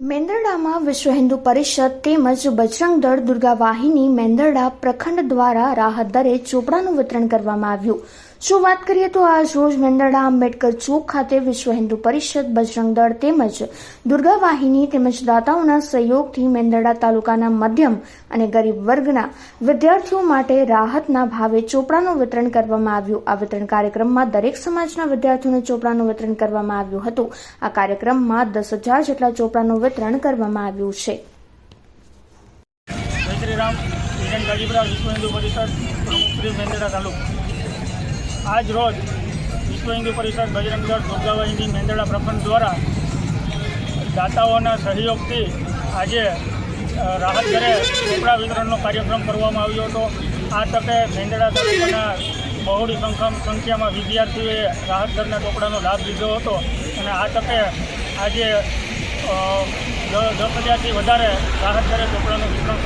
મેંદરડામાં વિશ્વ હિન્દુ પરિષદ તેમજ બજરંગ દળ દુર્ગા મેંદરડા પ્રખંડ દ્વારા રાહત દરે ચોપડાનું વિતરણ કરવામાં આવ્યું. શું વાત કરીએ તો આજ રોજ મેંદરડા આંબેડકર ચોક ખાતે વિશ્વ હિન્દુ પરિષદ બજરંગ દળ તેમજ દુર્ગા વાહિની તેમજ દાતાઓના સહયોગથી મેંદરડા તાલુકાના મધ્યમ અને ગરીબ વર્ગના વિદ્યાર્થીઓ માટે રાહતના ભાવે ચોપડાનું વિતરણ કરવામાં આવ્યું. આ વિતરણ કાર્યક્રમમાં દરેક સમાજના વિદ્યાર્થીઓને ચોપડાનું વિતરણ કરવામાં આવ્યું હતું. આ કાર્યક્રમમાં દસ હજાર જેટલા ચોપડાનું વિતરણ કરવામાં આવ્યું છે. શ્રી વિશ્વ હિન્દુ પરિષદ પ્રમુખ શ્રી મેંદરડા તાલુકો. આજ રોજ વિશ્વ હિન્દુ પરિષદ બજરંગ દળ દુર્ગાવાહિની મેંદડા પ્રખંડ દ્વારા દાતાઓના સહયોગથી આજે રાહત ઘરે કપડા વિતરણનો કાર્યક્રમ કરવામાં આવ્યો હતો. આ તકે મેંદડા તાલુકાના બહોળી સંખ્યા સંખ્યામાં વિદ્યાર્થીઓએ રાહત ઘરના ટોપડાનો લાભ લીધો હતો અને આ તકે આજે દસ હજારથી વધારે રાહત ઘરે ટોપડાનું વિતરણ